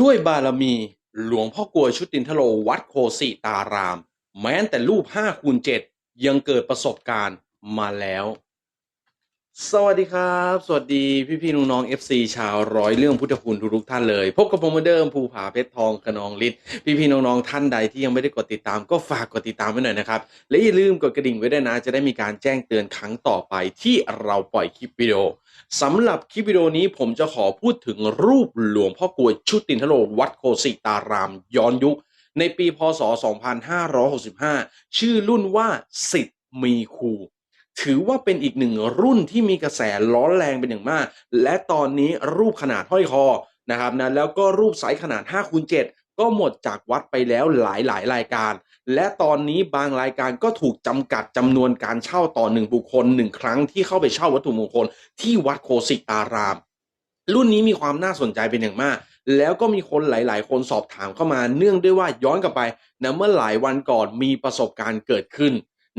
ด้วยบารมีหลวงพ่อกลวยชุตินทโลวัดโคสิตาราม แม้แต่รูป5คูณ7ยังเกิดประสบการณ์มาแล้ว สวัสดีครับ สวัสดีพี่พี่ๆน้องๆ FC ชาวร้อยเรื่องพุทธคุณทุกๆท่านเลย พบกับผมเหมือนเดิมภูผาเพชรทองขนองฤทธิ์พี่พี่ๆน้องๆท่านใดที่ยังไม่ได้กดติดตามก็ฝากกดติดตามไว้หน่อยนะครับ และอย่าลืมกดกระดิ่งไว้ด้วยนะ จะได้มีการแจ้งเตือนครั้งต่อไปที่เราปล่อยคลิปวิดีโอสำหรับคลิปวิดีโอนี้ผมจะขอพูดถึงรูปหลวงพ่อกวยชุตินทโลวัดโคสิตารามย้อนยุค ในปีพศ 2565 ชื่อรุ่นว่าสิทธิ์มีครู ถือว่าเป็นอีกหนึ่งรุ่นที่มีกระแสร้อนแรงเป็นอย่างมาก และตอนนี้รูปขนาดห้อยคอนะครับนะแล้วก็รูปไซส์ขนาด5คูณ7ก็หมดจากวัดไปแล้วหลายหลายรายการ และตอนนี้บางรายการก็ถูกจำกัดจำนวนการเช่าต่อหนึ่งบุคคลหนึ่งครั้งที่เข้าไปเช่าวัตถุมงคลที่วัดโคสิตาราม รุ่นนี้มีความน่าสนใจเป็นอย่างมาก แล้วก็มีคนหลาย ๆ คนสอบถามเข้ามาเนื่องด้วยว่าย้อนกลับไปนะเมื่อหลายวันก่อนมีประสบการณ์เกิดขึ้น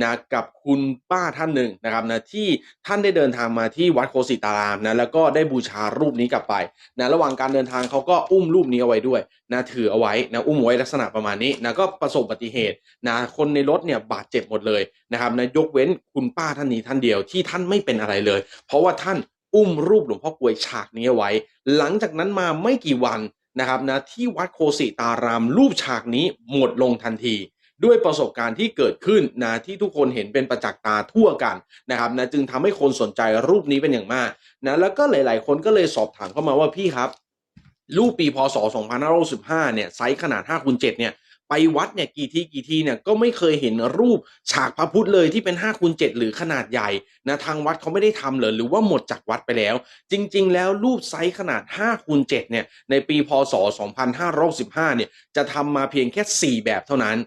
นะกับคุณป้าท่านหนึ่งนะครับนะที่ท่านได้เดินทางมาที่วัดโคสิตารามนะแล้วก็ได้บูชารูปนี้กลับไปนะระหว่างการเดินทางเขาก็อุ้มรูปนี้เอาไว้ด้วยนะถือเอาไว้นะอุ้มไว้ลักษณะประมาณนี้นะก็ประสบอุบัติเหตุนะคนในรถเนี่ยบาดเจ็บหมดเลยนะครับนะยกเว้นคุณป้าท่านนี้ท่านเดียวที่ท่านไม่เป็นอะไรเลย เพราะว่าท่านอุ้มรูปหลวงพ่อกวยฉากนี้เอาไว้ หลังจากนั้นมาไม่กี่วันนะครับนะที่วัดโคสิตารามรูปฉากนี้หมดลงทันที ด้วยประสบการณ์ที่เกิดขึ้นนะที่ทุกคนเห็นเป็นประจักษ์ตาทั่วกันนะครับนะจึงทำให้คนสนใจรูปนี้เป็นอย่างมากนะแล้วก็หลาย ๆ คนก็เลยสอบถามเข้ามาว่าพี่ครับ รูปปีพศ 2565เนี่ยไซส์ขนาด5คูณ7เนี่ยไปวัดเนี่ยกี่ทีกี่ทีเนี่ยก็ไม่เคยเห็นรูปฉากพระพุทธเลยที่เป็น5คูณ7หรือขนาดใหญ่นะทางวัดเขาไม่ได้ทำเลยหรือว่าหมดจากวัดไปแล้ว จริง ๆ แล้วรูปไซส์ขนาด5คูณ7เนี่ยในปีพศ 2515เนี่ยจะทำมาเพียงแค่ 4 แบบเท่านั้น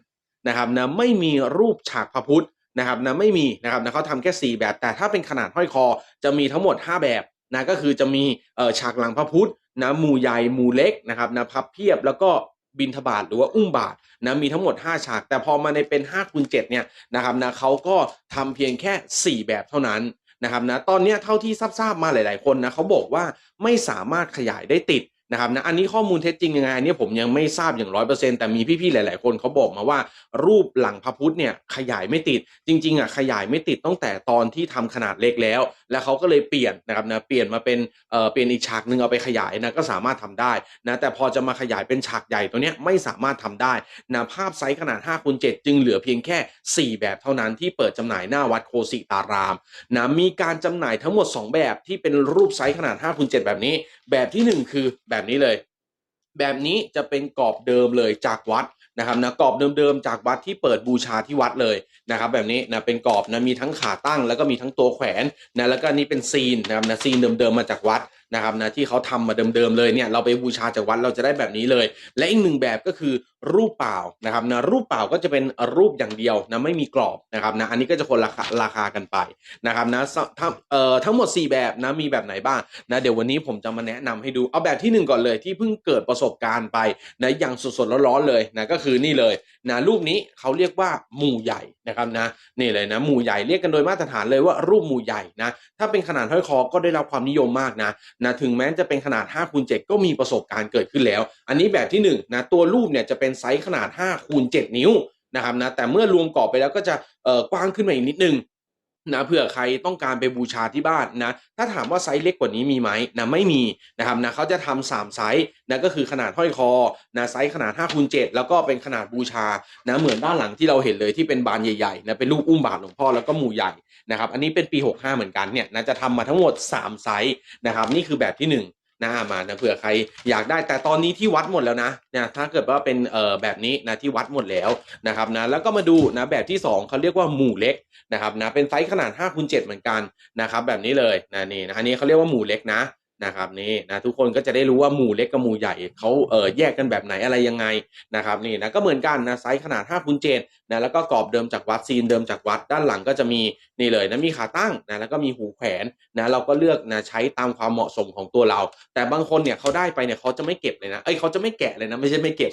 นะครับนะไม่มีรูปฉากพระพุทธนะครับนะไม่มีนะครับนะเขาทำแค่ 4 แบบ แต่ถ้าเป็นขนาดห้อยคอจะมีทั้งหมด 5 แบบนะก็คือจะมีเอ่อฉากหลังพระพุทธนะหมู่ใหญ่หมู่เล็กนะครับนะพับเพียบแล้วก็บินทบาทหรือว่าอุ้มบาทนะมีทั้งหมด 5 ฉาก แต่พอมาในเป็น5คูณ7เนี่ยนะครับนะเขาก็ทำเพียงแค่ 4 แบบเท่านั้นนะครับนะตอนนี้เท่าที่ทราบๆมาหลาย ๆ คนนะเขาบอกว่าไม่สามารถขยายได้ติด นะครับนะอันนี้ข้อมูลเท็จจริงยังไงอันนี้ผมยังไม่ทราบอย่างร้อยเปอร์เซ็นต์แต่มีพี่ๆหลาย ๆ คนเขาบอกมาว่า รูปหลังพระพุทธเนี่ยขยายไม่ติดจริงๆอะขยายไม่ติดตั้งแต่ตอนที่ทำขนาดเล็กแล้ว แล้วเขาก็เลยเปลี่ยนนะครับนะเปลี่ยนมาเป็นเอ่อเปลี่ยนอีกฉากหนึ่งเอาไปขยายนะก็สามารถทำได้นะแต่พอจะมาขยายเป็นฉากใหญ่ตัวเนี้ยไม่สามารถทำได้นะภาพไซส์ขนาด5คูณ7จึงเหลือเพียงแค่ 4 แบบเท่านั้นที่เปิดจำหน่ายหน้าวัดโคสิตารามนะมีการจำหน่ายทั้งหมด 2 แบบที่เป็นรูปไซส์ขนาด5คูณ7แบบนี้ แบบทีหนึ่1 คือแแบบนี้เลย แบบนี้จะเป็นกรอบเดิมเลยจากวัดนะครับนะกรอบเดิมๆจากวัดที่เปิดบูชาที่วัดเลยนะครับ แบบนี้นะเป็นกรอบนะมีทั้งขาตั้ง แล้วก็มีทั้งตัวแขวนนะแล้วก็นี่เป็นซีนนะครับนะซีนเดิมๆมาจากวัด นะครับนะที่เขาทำมาเดิมๆเลยเนี่ยเราไปบูชาจากวัดเราจะได้แบบนี้เลย และอีกหนึ่งแบบก็คือรูปเปล่านะครับนะรูปเปล่าก็จะเป็นรูปอย่างเดียวนะไม่มีกรอบนะครับนะอันนี้ก็จะคนราคาราคากันไปนะครับนะทั้งเอ่อทั้งหมด 4 แบบนะมีแบบไหนบ้างนะเดี๋ยววันนี้ผมจะมาแนะนำให้ดูเอาแบบที่หนึ่งก่อนเลยที่เพิ่งเกิดประสบการณ์ไปนะอย่างสดๆร้อนๆเลยนะก็คือนี่เลยนะรูปนี้เขาเรียกว่าหมู่ใหญ่นะครับนะนี่เลยนะหมู่ใหญ่เรียกกันโดยมาตรฐานเลยว่ารูปหมู่ใหญ่นะถ้าเป็นขนาดห้อยคอก็ได้รับความนิยมมากนะนะถึงแม้จะเป็นขนาด5คูณ7ก็มีประสบการณ์เกิดขึ้นแล้ว อันนี้แบบที่1นะตัวรูปเนี่ยจะเป็นไซส์ขนาด5คูณ7นิ้วนะครับนะแต่เมื่อรวมกรอบไปแล้วก็จะกว้างขึ้นมาอีกนิดนึง นะเผื่อใครต้องการไปบูชาที่บ้านนะถ้าถามว่าไซส์เล็กกว่านี้มีไหมนะไม่มีนะครับนะเขาจะทำสามไซส์นะก็คือขนาดห้อยคอนะไซส์ขนาด5คูณ7แล้วก็เป็นขนาดบูชานะเหมือนด้านหลังที่เราเห็นเลยที่เป็นบานใหญ่ๆนะเป็นรูปอุ้มบาทหลวงพ่อแล้วก็หมู่ใหญ่นะครับอันนี้เป็นปี 65 เหมือนกันเนี่ยนะจะทำมาทั้งหมด 3 ไซส์นะครับนี่คือแบบที่ 1 นะมานะเผื่อใครอยากได้แต่ตอนนี้ที่วัดหมดแล้วนะนะถ้าเกิดว่าเป็นเอ่อแบบนี้นะที่วัดหมดแล้วนะครับนะแล้วก็มาดูนะแบบที่ 2เขาเรียกว่าหมู่เล็กนะครับนะเป็นไซส์ขนาด5คูณ7เหมือนกันนะครับแบบนี้เลยนะนี่นะอันนี้เขาเรียกว่าหมู่เล็กนะ นะครับนี่นะทุกคนก็จะได้รู้ว่าหมู่เล็กกับหมู่ใหญ่เขาเออแยกกันแบบไหนอะไรยังไงนะครับนี่นะก็เหมือนกันนะไซส์ขนาด5คูณ7นะแล้วก็กรอบเดิมจากวัดซีนเดิมจากวัดด้านหลังก็จะมีนี่เลยนะมีขาตั้งนะแล้วก็มีหูแขวนนะเราก็เลือกนะใช้ตามความเหมาะสมของตัวเรา แต่บางคนเนี่ยเขาได้ไปเนี่ยเขาจะไม่เก็บเลยนะเอ้ยเขาจะไม่แกะเลยนะไม่ใช่ไม่เก็บ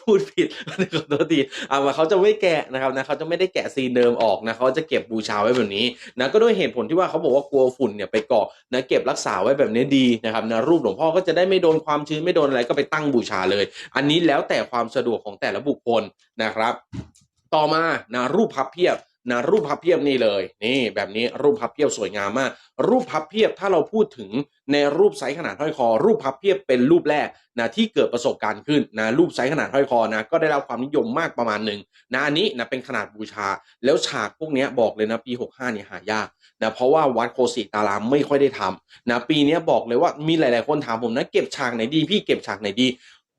พูดผิดขอโทษทีเอามาเขาจะไม่แกะนะครับนะเขาจะไม่ได้แกะซีนเดิมออกนะเขาจะเก็บบูชาไว้แบบนี้นะก็ด้วยเหตุผลที่ว่าเขาบอกว่ากลัวฝุ่นเนี่ยไปเกาะนะเก็บรักษาไว้แบบนี้ดีนะครับนะรูปหลวงพ่อก็จะได้ไม่โดนความชื้นไม่โดนอะไรก็ไปตั้งบูชาเลย อันนี้แล้วแต่ความสะดวกของแต่ละบุคคลนะครับ ต่อมานะรูปพับเพียบ นะรูปพับเพียบนี่เลย นี่แบบนี้รูปพับเพียบสวยงามมาก รูปพับเพียบถ้าเราพูดถึงในรูปไซส์ขนาดห้อยคอ รูปพับเพียบเป็นรูปแรกนะที่เกิดประสบการณ์ขึ้นนะรูปไซส์ขนาดห้อยคอนะก็ได้รับความนิยมมากประมาณหนึ่งนะอันนี้นะเป็นขนาดบูชา แล้วฉากพวกนี้บอกเลยนะปี 65เนี่ยหายากนะเพราะว่าวัดโคสิตารามไม่ค่อยได้ทำนะปีนี้บอกเลยว่ามีหลาย ๆ คนถามผมนะเก็บฉากไหนดี พี่เก็บฉากไหนดี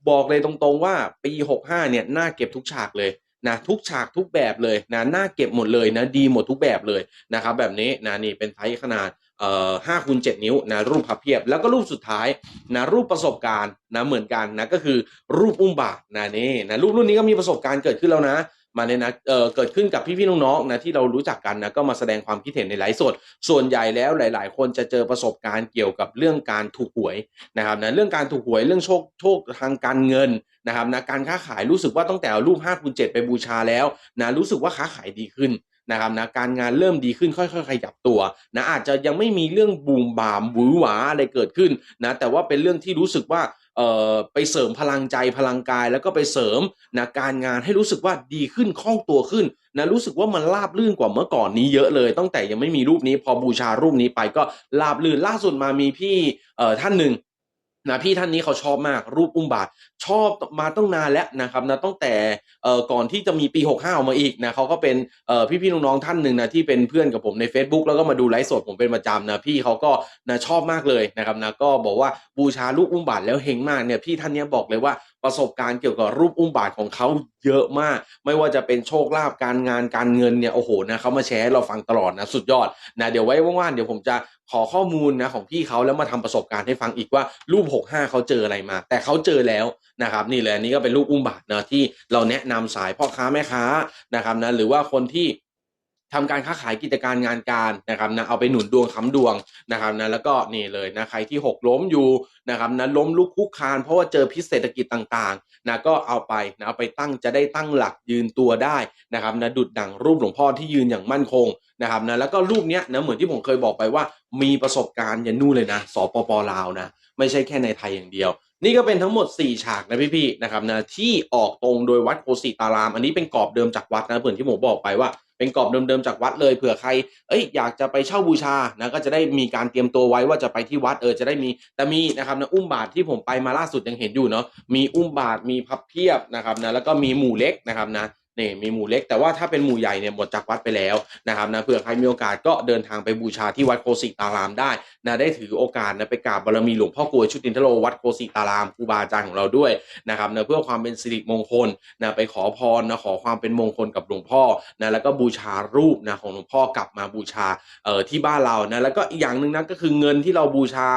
บอกเลยตรงๆว่าปี 65เนี่ยน่าเก็บทุกฉากเลย นะทุกฉากทุกแบบเลยนะน่าเก็บหมดเลยนะดีหมดทุกแบบเลยนะครับแบบนี้นะนี่เป็นไซส์ขนาดเอ่อห้าคูณเจ็ดนิ้วนะรูปพับเพียบ แล้วก็รูปสุดท้ายนะรูปประสบการณ์นะเหมือนกันนะก็คือรูปอุ้มบาทนะนี่นะรูปรุ่นนี้ก็มีประสบการณ์เกิดขึ้นแล้วนะ มาเนี่ยนะเอ่อเกิดขึ้นกับพี่ๆน้องๆนะที่เรารู้จักกันนะก็มาแสดงความคิดเห็นในไลฟ์สด ส่วนใหญ่แล้วหลาย ๆ คนจะเจอประสบการณ์เกี่ยวกับเรื่องการถูกหวยนะครับนะเรื่องการถูกหวยเรื่องโชคโชคทางการเงินนะครับนะการค้าขายรู้สึกว่าตั้งแต่เอารูป5คูณ7ไปบูชาแล้วนะรู้สึกว่าค้าขายดีขึ้นนะครับนะการงานเริ่มดีขึ้นค่อยๆขยับตัวนะอาจจะยังไม่มีเรื่องบูมบามหวือหวาอะไรเกิดขึ้นนะแต่ว่าเป็นเรื่องที่รู้สึกว่า เอ่อไปเสริมพลังใจพลังกาย แล้วก็ไปเสริมนะการงานให้รู้สึกว่าดีขึ้นคล่องตัวขึ้นนะรู้สึกว่ามันราบลื่นกว่าเมื่อก่อนนี้เยอะเลย ตั้งแต่ยังไม่มีรูปนี้พอบูชารูปนี้ไปก็ราบลื่นล่าสุดมามีพี่เอ่อท่านหนึ่ง นะพี่ท่านนี้เขาชอบมากรูปอุ้มบาทชอบมาตั้งนานแล้วนะครับนะตั้งแต่เอ่อก่อนที่จะมีปี 65ออกมาอีกนะเขาก็เป็นเอ่อพี่ๆน้องๆท่านหนึ่งนะที่เป็นเพื่อนกับผมใน Facebook แล้วก็มาดูไลฟ์สดผมเป็นประจำนะพี่เขาก็นะชอบมากเลยนะครับนะก็บอกว่าบูชารูปอุ้มบาทแล้วเฮงมากเนี่ยพี่ท่านนี้บอกเลยว่า ประสบการณ์เกี่ยวกับรูปอุ้มบาทของเขาเยอะมาก ไม่ว่าจะเป็นโชคลาภการงานการเงินเนี่ยโอ้โหนะเขามาแชร์ให้เราฟังตลอดนะสุดยอดนะเดี๋ยวไว้ว่างๆเดี๋ยวผมจะขอข้อมูลนะของพี่เขาแล้วมาทำประสบการณ์ให้ฟังอีกว่ารูป 65 เขาเจออะไรมา แต่เขาเจอแล้วนะครับนี่เลยอันนี้ก็เป็นรูปอุ้มบาทนะที่เราแนะนำสายพ่อค้าแม่ค้านะครับนะหรือว่าคนที่ ทำการค้าขายกิจการงานการนะครับนะเอาไปหนุนดวงค้ำดวงนะครับนะแล้วก็นี่เลยนะใครที่หกล้มอยู่นะครับนะล้มลุกคุกคานเพราะว่าเจอพิษเศรษฐกิจต่างๆนะก็เอาไปนะเอาไปตั้งจะได้ตั้งหลักยืนตัวได้นะครับนะดุดดั่งรูปหลวงพ่อที่ยืนอย่างมั่นคงนะครับนะแล้วก็รูปเนี้ยนะเหมือนที่ผมเคยบอกไปว่า มีประสบการณ์ยันนู่นเลยนะสปปลาวนะไม่ใช่แค่ในไทยอย่างเดียวนี่ก็เป็นทั้งหมด 4 ฉากนะพี่ๆนะครับนะที่ออกตรงโดยวัดโคสิตาราม อันนี้เป็นกรอบเดิมจากวัดนะเหมือนที่ผมบอกไปว่า เป็นกรอบเดิมๆจากวัดเลยเผื่อใคร เอ้ยอยากจะไปเช่าบูชานะก็จะได้มีการเตรียมตัวไว้ว่าจะไปที่วัดเออจะได้มีแต่มีนะครับนะอุ้มบาทที่ผมไปมาล่าสุดยังเห็นอยู่เนาะมีอุ้มบาทมีพับเพียบนะครับนะแล้วก็มีหมู่เล็กนะครับนะ นี่มีหมู่เล็ก แต่ว่าถ้าเป็นหมู่ใหญ่เนี่ยหมดจากวัดไปแล้วนะครับนะเผื่อใครมีโอกาสก็เดินทางไปบูชาที่วัดโคสิตารามได้นะได้ถือโอกาสนะไปกราบบารมีหลวงพ่อกลวยชุตินทโลวัดโคสิตารามครูบาอาจารย์ของเราด้วยนะครับนะเพื่อความเป็นสิริมงคลนะไปขอพรนะขอความเป็นมงคลกับหลวงพ่อนะแล้วก็บูชารูปนะของหลวงพ่อกลับมาบูชาเอ่อที่บ้านเรานะแล้วก็อีกอย่างหนึ่งนะก็คือเงินที่เราบูชา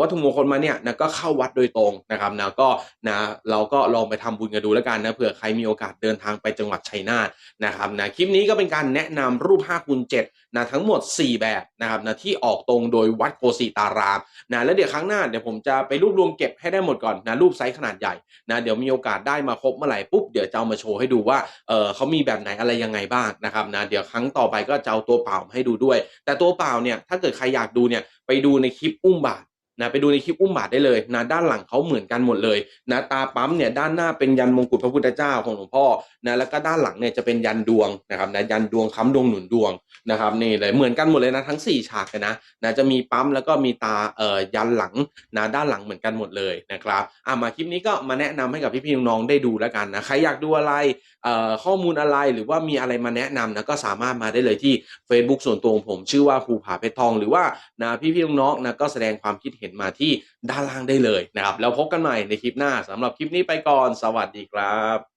วัตถุมงคลมาเนี่ยนะก็เข้าวัดโดยตรงนะครับนะก็นะเราก็ลองไปทำบุญกันดูแล้วกันนะเผื่อใครมีโอกาสเดินทางไปจังหวัดชัยนาทนะครับนะคลิปนี้ก็เป็นการแนะนำรูป5คูณ7นะทั้งหมด 4 แบบนะครับนะที่ออกตรงโดยวัดโคสิตารามนะแล้วเดี๋ยวครั้งหน้าเดี๋ยวผมจะไปรวบรวมเก็บให้ได้หมดก่อนนะรูปไซส์ขนาดใหญ่นะเดี๋ยวมีโอกาสได้มาครบเมื่อไหร่ปุ๊บเดี๋ยวจะเอามาโชว์ให้ดูว่าเออเขามีแบบไหนอะไรยังไงบ้างนะครับนะเดี๋ยวครั้งต่อไปก็จะเอาตัวเปล่ามาให้ดูด้วย แต่ตัวเปล่าเนี่ยถ้าเกิดใครอยากดูเนี่ยไปดูในคลิปอุ้มบาท นะไปดูในคลิปอุ้มบาทได้เลยนะด้านหลังเขาเหมือนกันหมดเลยนะตาปั๊มเนี่ยด้านหน้าเป็นยันมงกุฎพระพุทธเจ้าของหลวงพ่อนะแล้วก็ด้านหลังเนี่ยจะเป็นยันดวงนะครับนะยันดวงค้ำดวงหนุนดวงนะครับนี่เลยเหมือนกันหมดเลยนะทั้ง 4 ฉากเลยนะนะจะมีปั๊มแล้วก็มีตาเอ่อยันหลังนะด้านหลังเหมือนกันหมดเลยนะครับอะมาคลิปนี้ก็มาแนะนำให้กับพี่ๆน้องๆได้ดูแล้วกันนะใครอยากดูอะไรเอ่อข้อมูลอะไรหรือว่ามีอะไรมาแนะนำนะก็สามารถมาได้เลยที่ Facebook ส่วนตัวของผม ชื่อว่าภูผาเพชรทอง หรือว่านะพี่ๆน้องๆนะก็แสดงความคิดเห็นมาที่ด้านล่างได้เลยนะครับแล้วพบกันใหม่ในคลิปหน้าสำหรับคลิปนี้ไปก่อน สวัสดีครับ